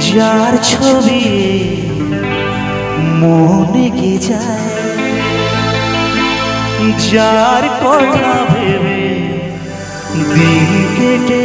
যার ছবি মনে কে যায়? যার কথা ভেবে দিন কেটে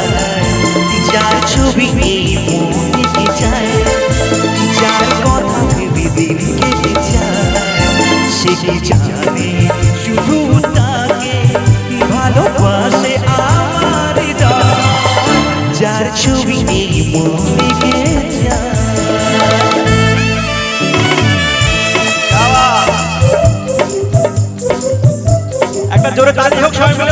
ছবি এই মনে যায় যার কথা ভেবে দিন কেটে যায় সে কি জানে? শুধু তাকে ভালোবাসে আমার। যার ছবি একটা জোরে তালি হোক, সবাই মিলে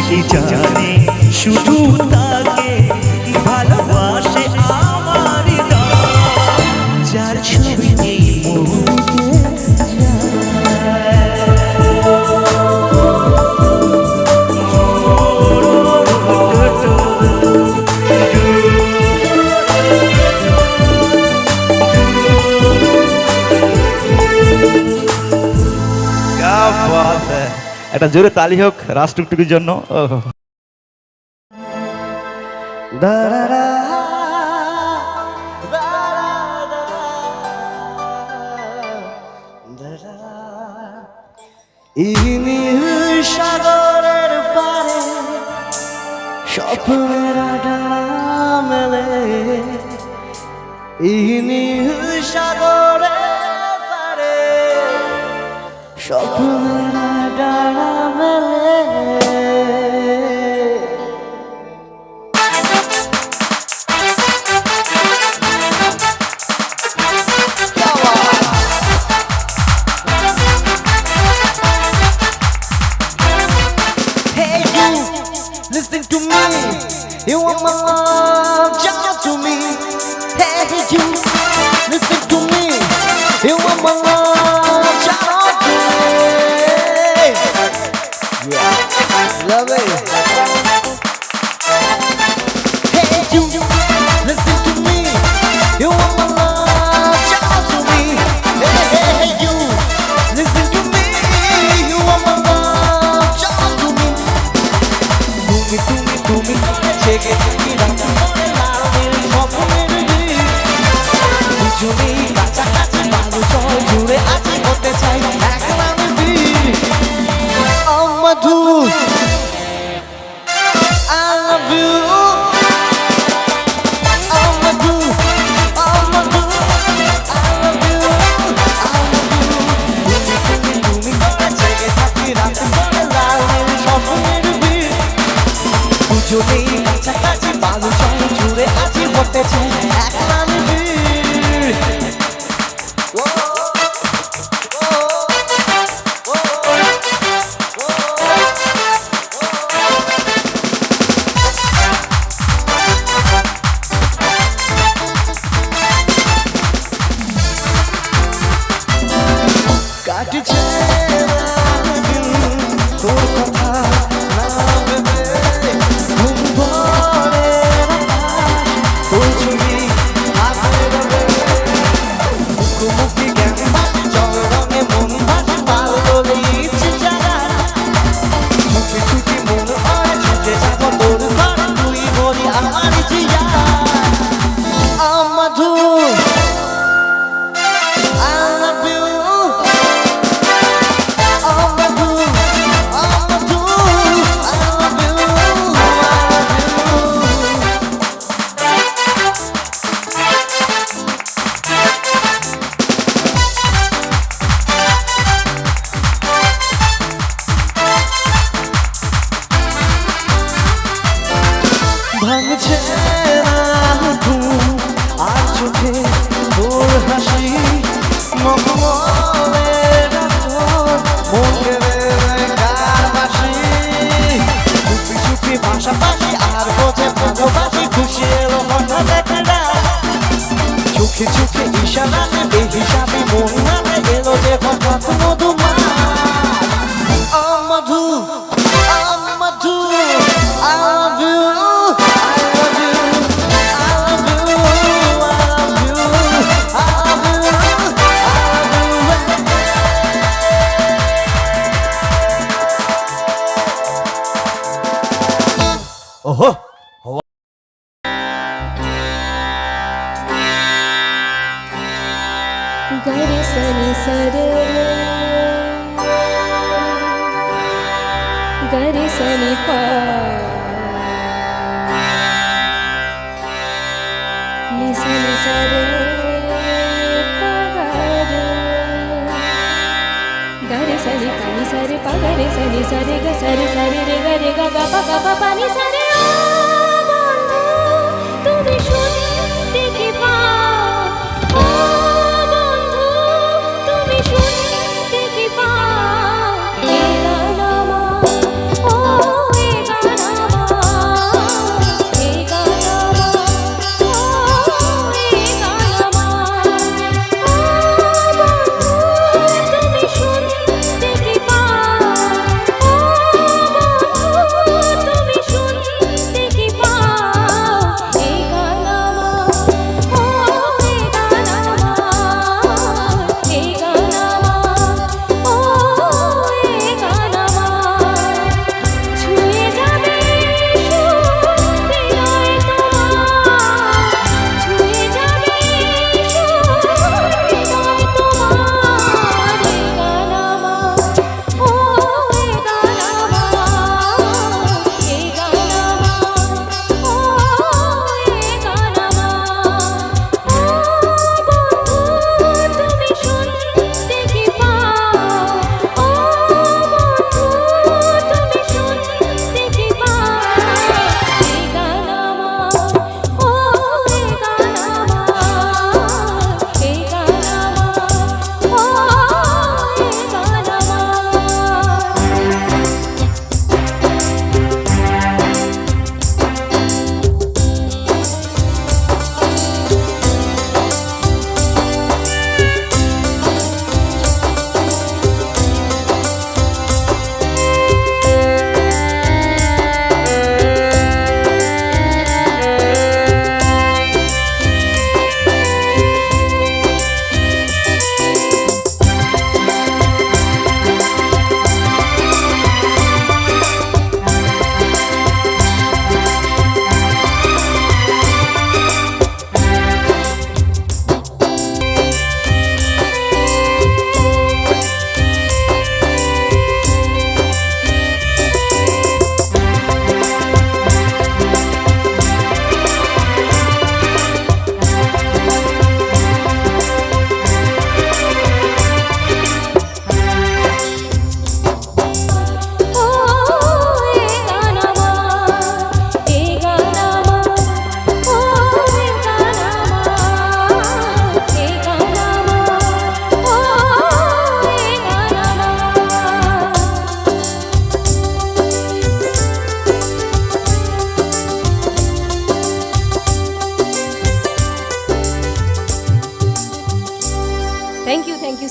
কি জানে শুধু তাকে একটা জোরে তালি হোক রাস টুকটুকির জন্য। সাগরের পারে স্বপ্নের মেলে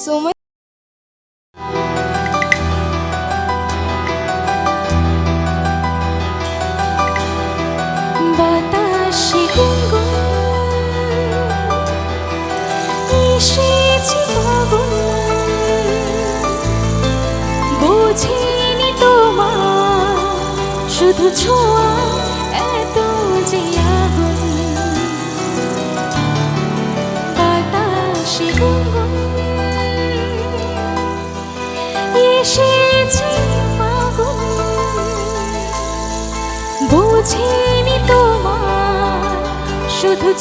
সো মাচ বাতাসে গুনগুন এসেছে ফাগুন বুঝিনি তোমার শুধু ছোঁয়া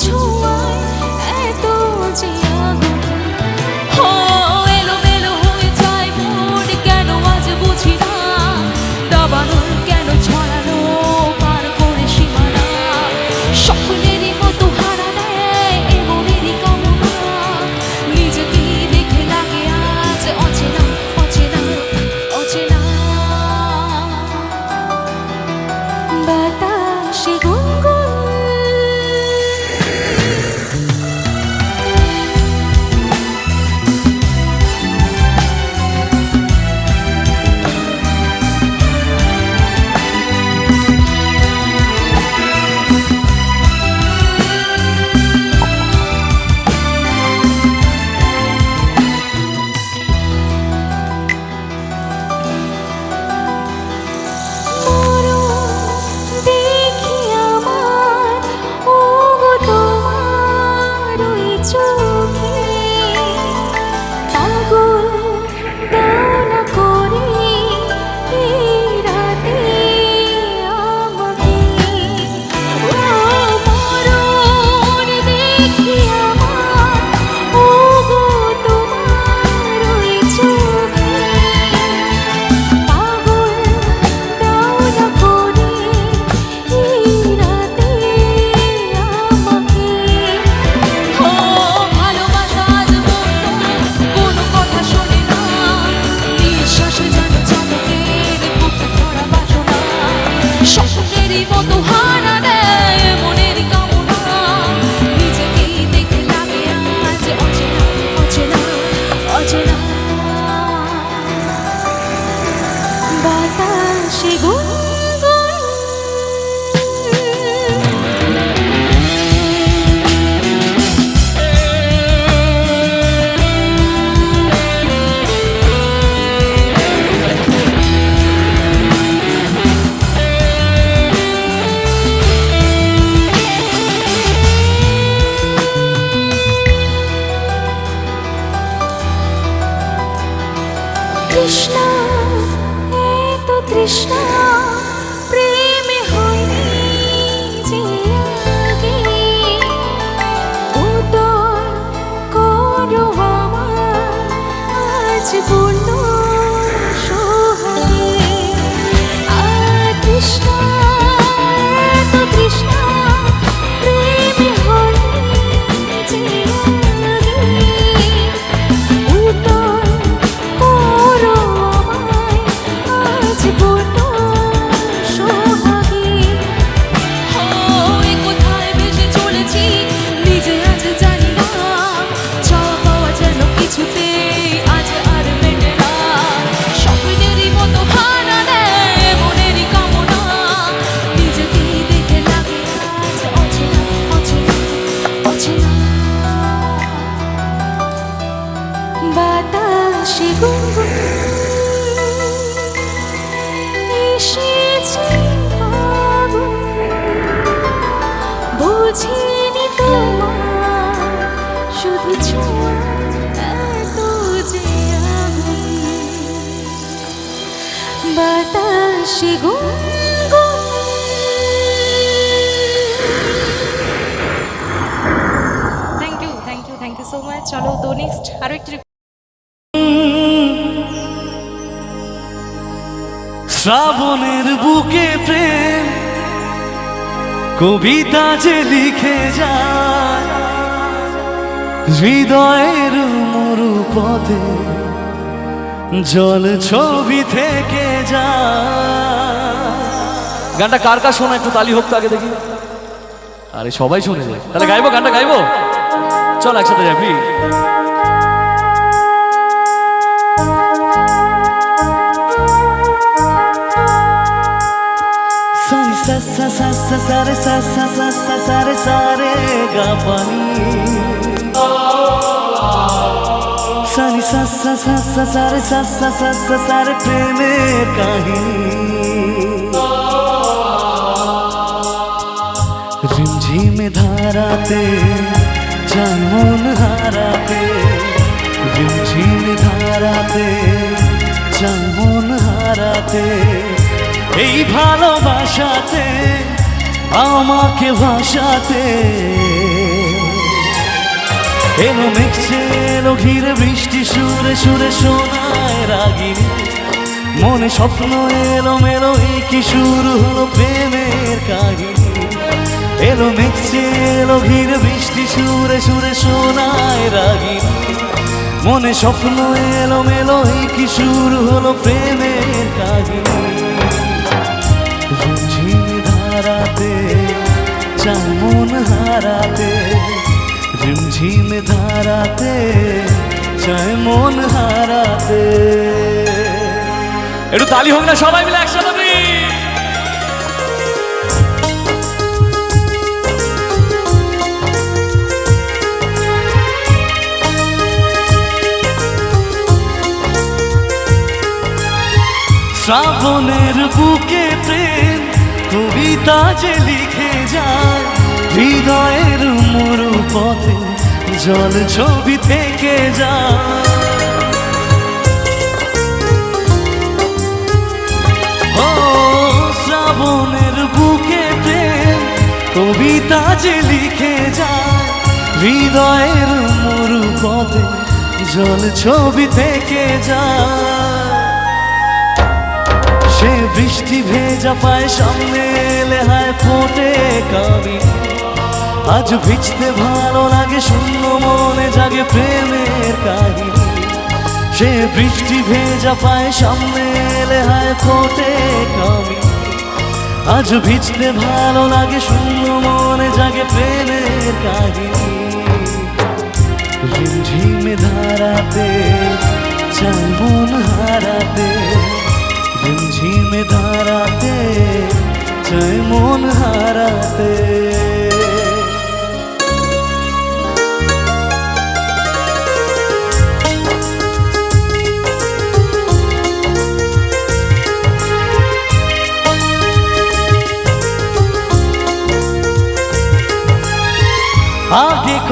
ছোঁয়ায় এত যে বাতাসে বাতাসে গুনগুন thank you thank you thank you so much চলো তো নেক্সট আরও একটি শ্রাবণের বুকে প্রেম, কবিতা যে লিখে যায়, হৃদয়ের মরু পথে জল ছবি থেকে যা গানটা কার কার শোনা একটু তালি হোক তো আগে দেখি আরে সবাই শুনে যায় তাহলে গাইবো গানটা গাইবো চল একসাথে যাবি সারে সা সা সা সা সা সা সা সা সা সা সা সা সা সা সা সা সা রে সা সা সা সা সা রে প্রেমের কাহিনী রিমঝিমে ধারাতে চাই মন হারাতে রিমঝিমে ধারাতে চাই মন হারাতে এই ভালোবাসাতে আমাকে ভাসাতে এলো মেঘছে, এলো ঘিরে বৃষ্টি, সুরে সুরে শোনায় রাগিনী। মনে স্বপ্ন এলো মেলো এই কি শুরু হলো প্রেমের কাহিনী। এলো মেঘছে, এলো ঘিরে বৃষ্টি, সুরে সুরে শোনায় রাগিনী। মনে স্বপ্ন এলো মেলো এই কি শুরু হলো প্রেমের কাহিনী। ধারাতে, চাই মন হারাতে ঝিমঝিম ধারাতে চাই মন হারাতে। একটু তালি হোক না, সবাই মিলে একসাথে শ্রাবণের বুকে প্রেম, কবিতা যে লিখে যায় হৃদয়ের মরু পথে জল ছবি থেকে যা ও শ্রাবণের বুকে কবিতা যে লিখে যায়। হৃদয়ের মরু পথে জল ছবি থেকে যায়। সে বৃষ্টি ভেজা পায়, সামনে এলে হায় ফোটে কামি আজ ভিজতে ভালো লাগে শূন্য মনে জাগে প্রেমের কাহিনী। সে বৃষ্টি ভেজা পায় সামনে এলে হায় ফোটে কামি আজ ভিজতে ভালো লাগে শূন্য মনে জাগে প্রেমের কাহিনী। ঝিমঝিমে ধারাতে চাই মন হারাতে, ঝিমঝিমে ধারাতে চাই মন হারাতে।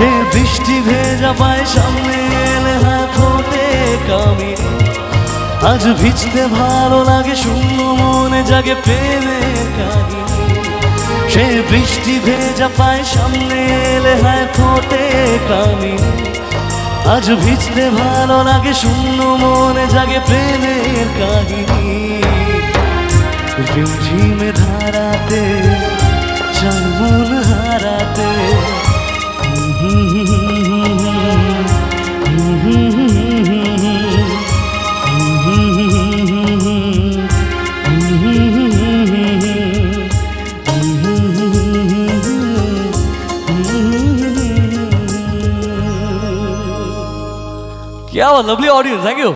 সে বৃষ্টি ভেজা পায়, সামনে এলে হাত ফোটে কামিনী আজ ভিজতে ভালো লাগে, শূন্য মনে জাগে প্রেমের কাহিনী সে বৃষ্টি ভেজা পায়, সামনে এলে হায় ফোটে কামিনী আজ ভিজতে ভালো লাগে, শূন্য মনে জাগে প্রেমের কাহিনী ঝিমঝিমে ধারাতে চাই মন হারাতে। क्या लवली ऑडियंस थैंक यू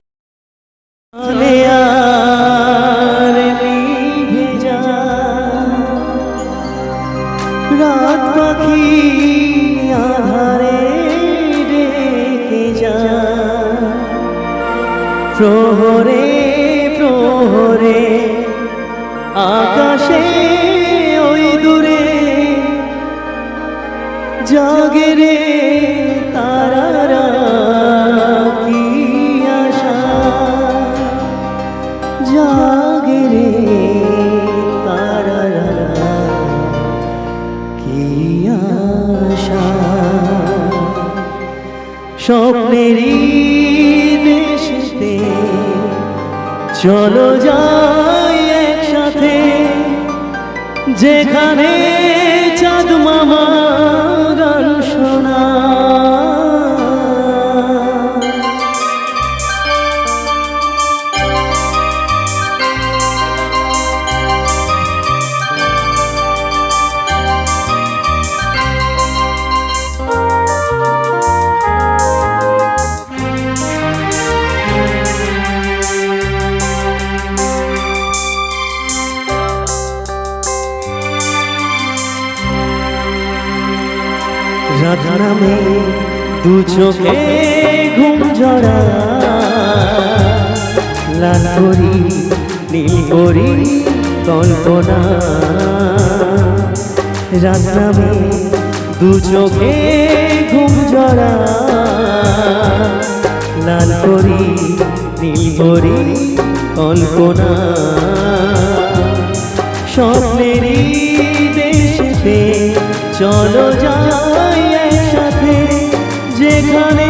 চলে আর নিভে যা রাত পাখি আধারে ডেকে যা প্রহরে প্রহরে আকাশে ওই দূরে জাগে রে চলো যাই একসাথে যেখানে চাঁদ মামা চোখে ঘুম জড়া লাল করি, নীল করি কল্পনা। রাত দু চোখে ঘুম জড়া লাল করি, নীল করি কল্পনা। স্বপ্নেরই দেশেতে চলো যাই। যেখানে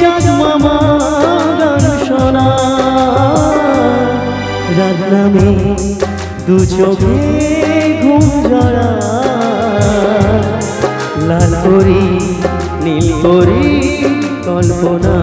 চাঁদ মামা গান শোনা দু চোখে ঘুম জড়া লাল করি নীল করি কল্পনা।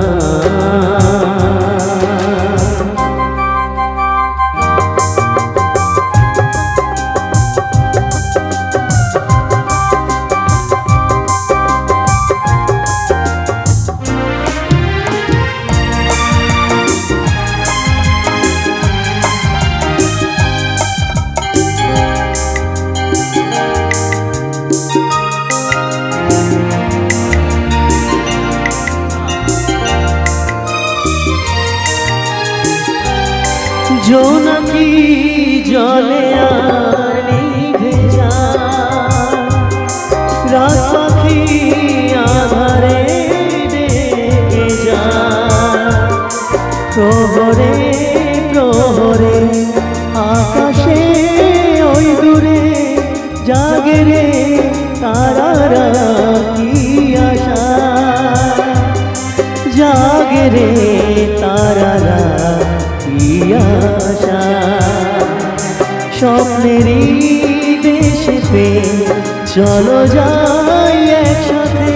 চলো যাই একসাথে।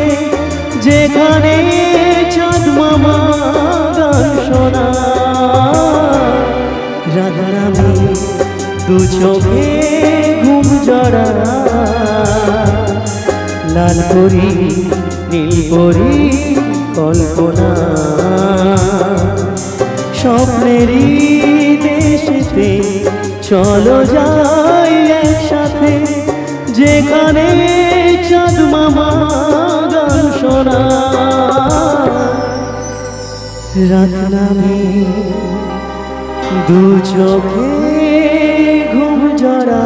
যেখানে চাঁদ মামা গান শোনা রাধা দু চোখে ঘুম জড়া লাল করি, নীল করি কল্পনা। স্বপ্নেরই দেশেতে চলো যাই একসাথে। যেখানে চাঁদ মামা গান রাত নামে দু চোখে ঘুম জড়া।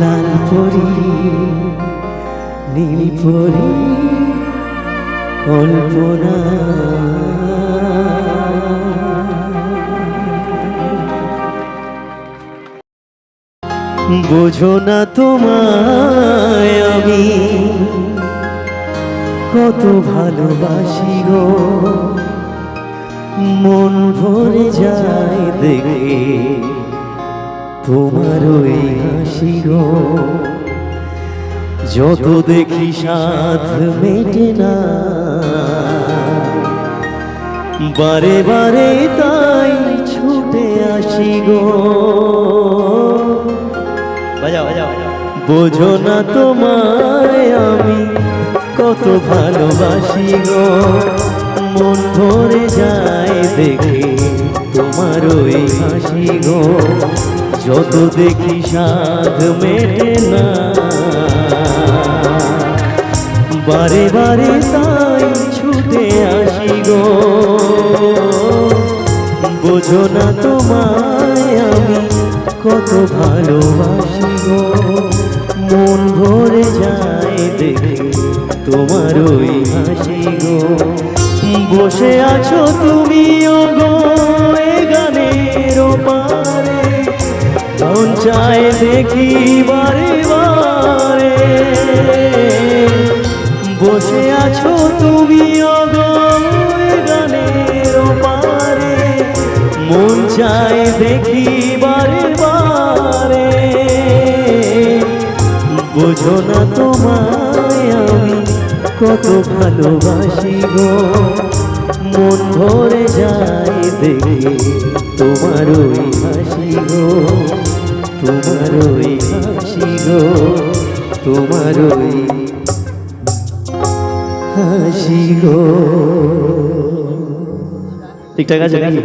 লাল পরি, নীল পরি, কল্পনা। বোঝো না তোমায় আমি। কত ভালোবাসি গো, মন ভরে যায় দেখে তোমার ওই হাসি গো, যত দেখি সাথ মেটে না। বারে বারে তাই ছুটে আসি গো। বোঝো না তোমায় আমি কত ভালোবাসি গো। মন ভরে যায় দেখে তোমার ওই হাসি গো। যত দেখি সাধ মেটে না। বারে বারে তাই ছুটে আসি গো। বোঝো না তোমায় আমি কত ভালোবাসি গো। মন ভরে যায় দেখে তোমার ওই হাসি গো। বসে আছো তুমি ও গো এ গানের পারে মন চায় দেখি বারে বারে। বসে আছো তুমি ও গো এ গানের পারে মন চায় দেখি বোঝো না তোমায় আমি কত ভালোবাসি গো। মন ভরে যায় দেখে তোমার ওই হাসি গো। তোমার ওই হাসি গো, তোমার ওই হাসি গো। ঠিকঠাক আছে নাকি?